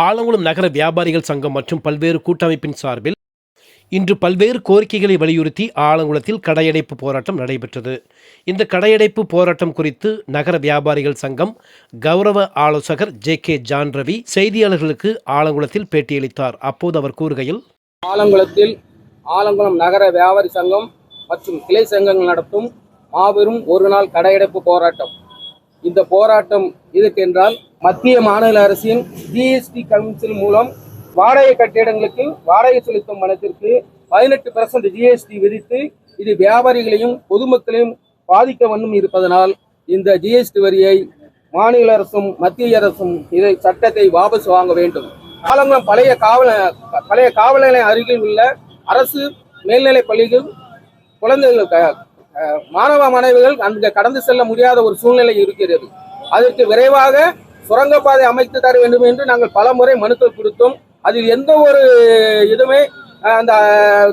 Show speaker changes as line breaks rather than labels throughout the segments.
ஆலங்குளம் நகர வியாபாரிகள் சங்கம் மற்றும் பல்வேறு கூட்டமைப்பின் சார்பில் இன்று பல்வேறு கோரிக்கைகளை வலியுறுத்தி ஆலங்குளத்தில் கடையடைப்பு போராட்டம் நடைபெற்றது. இந்த கடையடைப்பு போராட்டம் குறித்து நகர வியாபாரிகள் சங்கம் கௌரவ ஆலோசகர் ஜே கே ஜான் ரவி செய்தியாளர்களுக்கு ஆலங்குளத்தில் பேட்டியளித்தார். அப்போது அவர் கூறுகையில்
ஆலங்குளத்தில் ஆலங்குளம் நகர வியாபாரி சங்கம் மற்றும் கிளை சங்கங்கள் நடத்தும் மாபெரும் ஒரு நாள் கடையடைப்பு போராட்டம். இந்த போராட்டம் எதற்கென்றால் மத்திய மாநில அரசின் ஜிஎஸ்டி கவுன்சில் மூலம் வாடகை கட்டிடங்களுக்கு வாடகை செலுத்தும் பணத்திற்கு பதினெட்டு பர்சன்ட் ஜிஎஸ்டி விதித்து இது வியாபாரிகளையும் பொதுமக்களையும் பாதிக்க வண்ணம் இருப்பதனால் இந்த ஜிஎஸ்டி வரியை மாநில அரசும் மத்திய அரசும் இதை சட்டத்தை வாபஸ் வாங்க வேண்டும். ஆலங்குளம் பழைய காவல பழைய காவல் நிலையம் அருகில் உள்ள அரசு மேல்நிலைப் பள்ளிகள் குழந்தைகள் மாணவ மாணவிகள் அங்கு கடந்து செல்ல முடியாத ஒரு சூழ்நிலை இருக்கிறது. அதற்கு விரைவாக சுரங்கப்பாதை அமைத்து தர வேண்டும் என்று நாங்கள் பல முறை மனுக்கள் கொடுத்தோம். அதில் எந்த ஒரு இதுவுமே அந்த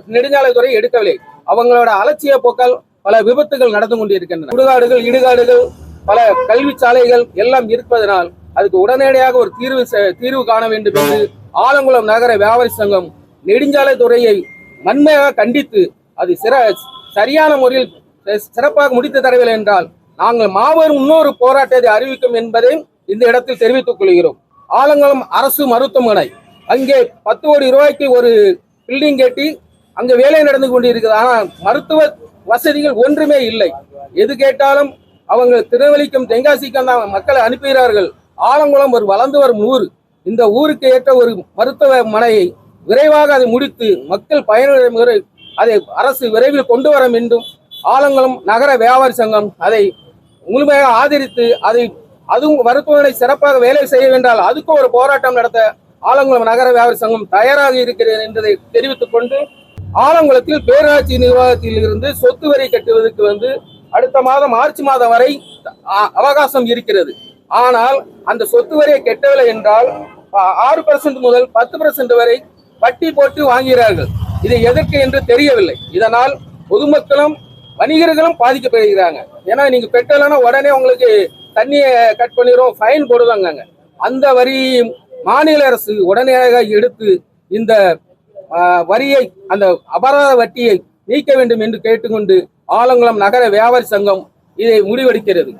நெடுஞ்சாலைத்துறை எடுக்கவில்லை. அவங்களோட அலட்சிய போக்கால் பல விபத்துகள் நடந்து கொண்டிருக்கின்றன. சுடுகாடுகள் இடுகாடுகள் பல கல்வி சாலைகள் எல்லாம் இருப்பதனால் அதுக்கு உடனடியாக ஒரு தீர்வு செ- தீர்வு காண வேண்டும் என்று ஆலங்குளம் நகர வியாபாரி சங்கம் நெடுஞ்சாலைத்துறையை வன்மையாக கண்டித்து அது சிற சரியான முறையில் சிறப்பாக முடித்து தரவில்லை என்றால் நாங்கள் மாபெரும் இன்னொரு போராட்டத்தை அறிவிக்கும் என்பதை இந்த இடத்தில் தெரிவித்துக் கொள்கிறோம். ஆலங்குளம் அரசு மருத்துவமனை. அங்கே பத்து கோடி ரூபாய்க்கு ஒரு பில்டிங் கட்டி அங்கே வேலை நடந்து கொண்டிருக்கிறது. ஆனால் மருத்துவ வசதிகள் ஒன்றுமே இல்லை. எது கேட்டாலும் அவங்க திருநெல்வேலிக்கும் தென்காசிக்கும் தான் மக்களை அனுப்புகிறார்கள். ஆலங்குளம் ஒரு வளர்ந்து வரும் ஊர். இந்த ஊருக்கு ஏற்ற ஒரு மருத்துவமனையை விரைவாக அதை முடித்து மக்கள் பயனுடைய அதை அரசு விரைவில் கொண்டு வர வேண்டும். ஆலங்குளம் நகர வியாபாரி சங்கம் அதை முழுமையாக ஆதரித்து அதை அதுவும் மருத்துவமனை சிறப்பாக வேலை செய்ய வேண்டால் அதுக்கும் ஒரு போராட்டம் நடத்த ஆலங்குளம் நகர வியாபாரி சங்கம் தயாராக இருக்கிறது என்பதை தெரிவித்துக் கொண்டு ஆலங்குளத்தில் பேராட்சி நிர்வாகத்தில் இருந்து சொத்து வரி கட்டுவதற்கு வந்து அடுத்த மாதம் மார்ச் மாதம் வரை அ- அவகாசம் இருக்கிறது. ஆனால் அந்த சொத்து வரியை கட்டவில்லை என்றால் ஆறு பர்சன்ட் முதல் பத்து பர்சன்ட் வரை வட்டி போட்டு வாங்குகிறார்கள். இது எதற்கு என்று தெரியவில்லை. இதனால் பொதுமக்களும் வணிகர்களும் பாதிக்கப்படுகிறாங்க. ஏன்னா நீங்க பெட்டலைன்னா உடனே உங்களுக்கு தண்ணியை கட் பண்ணிடுவோம் ஃபைன் போடுவாங்க அந்த வரி மாநில அரசு உடனடியாக எடுத்து இந்த வரியை அந்த அபராத வட்டியை நீக்க வேண்டும் என்று கேட்டுக்கொண்டு ஆலங்குளம் நகர வியாபாரி சங்கம் இதை முடிவெடுக்கிறது.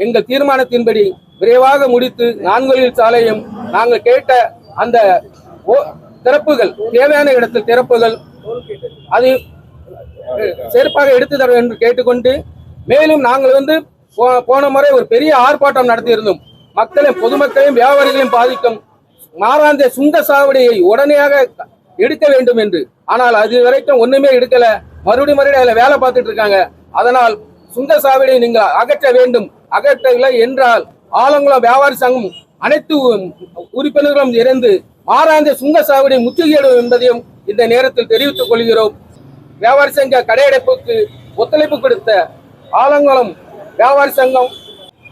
எங்கள் தீர்மானத்தின்படி விரைவாக முடித்து நான்கொழில் சாலையும் நாங்கள் கேட்ட அந்த ஓ- திறப்புகள் தேவையான இடத்தில் திறப்புகள் அது சிறப்பாக எடுத்து தர என்று கேட்டுக்கொண்டு மேலும் நாங்கள் வந்து போ- போன முறை ஒரு பெரிய ஆர்ப்பாட்டம் நடத்தியிருந்தோம். மக்களையும் பொதுமக்களையும் வியாபாரிகளையும் பாதிக்கும் மாறாந்த சுங்க சாவடியை உடனடியாக எடுக்க வேண்டும் என்று. ஆனால் அது வரைக்கும் ஒண்ணுமே எடுக்கல. மறுபடியும் மறுபடியும் அதில் வேலை பார்த்துட்டு இருக்காங்க. அதனால் சுங்க சாவடியை நீங்கள் அகற்ற வேண்டும். அகற்றவில்லை என்றால் ஆலங்குளம் வியாபாரி சங்கம் அனைத்து உறுப்பினர்களும் இறந்து மாறாந்த சுங்க சாவடியை முற்றுகையிடும் என்பதையும் இந்த நேரத்தில் தெரிவித்துக் கொள்கிறோம். வியாபாரி சங்க கடையடைப்புக்கு ஒத்துழைப்பு கொடுத்த ஆலங்குளம் வியாபாரி சங்கம்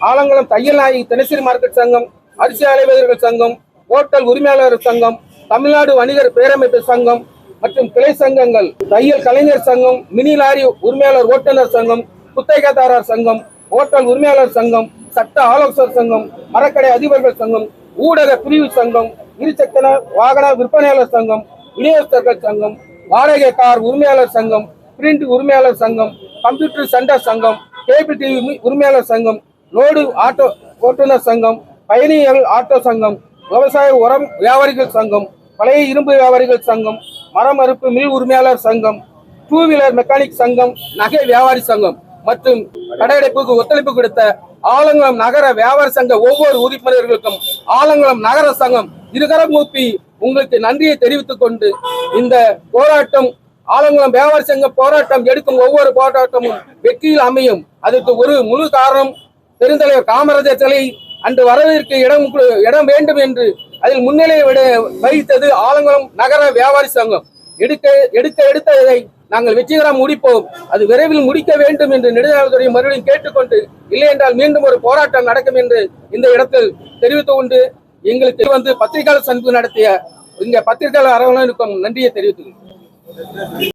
ஆலங்குளம் தையல் நாயகி தினசரி மார்க்கெட் சங்கம் அரிசி அலைவர்கள் சங்கம் ஹோட்டல் உரிமையாளர் சங்கம் தமிழ்நாடு வணிகர் பேரமைப்பு சங்கம் மற்றும் கிளை சங்கங்கள் தையல் கலைஞர் சங்கம் மினி லாரி உரிமையாளர் ஓட்டுநர் சங்கம் குத்தகைதாரர் சங்கம் ஹோட்டல் உரிமையாளர் சங்கம் சட்ட ஆலோசகர் சங்கம் மரக்கடை அதிபர்கள் சங்கம் ஊடக பிரிவு சங்கம் இருசக்கர வாகன விற்பனையாளர் சங்கம் விநியோகஸ்தர்கள் சங்கம் வாடகை கார் உரிமையாளர் சங்கம் பிரிண்ட் உரிமையாளர் சங்கம் கம்ப்யூட்டர் சென்டர் சங்கம் கேபிள் டிவி உரிமையாளர் சங்கம் லோடு ஆட்டோ ஓட்டுநர் சங்கம் பயணிகள் ஆட்டோ சங்கம் விவசாய உரம் வியாபாரிகள் சங்கம் பழைய இரும்பு வியாபாரிகள் சங்கம் மரம் அறுப்பு மில் உரிமையாளர் சங்கம் டூ வீலர் மெக்கானிக் சங்கம் நகை வியாபாரி சங்கம் மற்றும் கடையடைப்புக்கு ஒத்துழைப்பு கொடுத்த ஆலங்குளம் நகர வியாபார சங்க ஒவ்வொரு உறுப்பினர்களுக்கும் ஆலங்குளம் நகர சங்கம் இருகரம் மூப்பி உங்களுக்கு நன்றியை தெரிவித்துக் கொண்டு இந்த போராட்டம் ஆலங்குளம் வியாபார சங்க போராட்டம் எடுக்கும் ஒவ்வொரு போராட்டமும் வெற்றியில் அமையும். அதற்கு ஒரு முழு காரணம் பெருந்தலைவர் காமராஜர் சிலை அன்று வரவிற்கு இடம் இடம் வேண்டும் என்று அதில் முன்னிலை விட வகித்தது ஆலங்குளம் நகர வியாபாரி சங்கம். எடுக்க எடுக்க எடுத்ததை நாங்கள் வெற்றிகரம் முடிப்போம். அது விரைவில் முடிக்க வேண்டும் என்று நெடுஞ்சாலைத்துறை மறுபடியும் கேட்டுக்கொண்டு இல்லை என்றால் மீண்டும் ஒரு போராட்டம் நடக்கும் என்று இந்த இடத்தில் தெரிவித்துக் கொண்டு எங்களுக்கு வந்து பத்திரிகையாளர் சந்திப்பு நடத்திய இங்க பத்திரிகையாளர் அரவணைக்கும் நன்றியை தெரிவித்துக்கிறேன்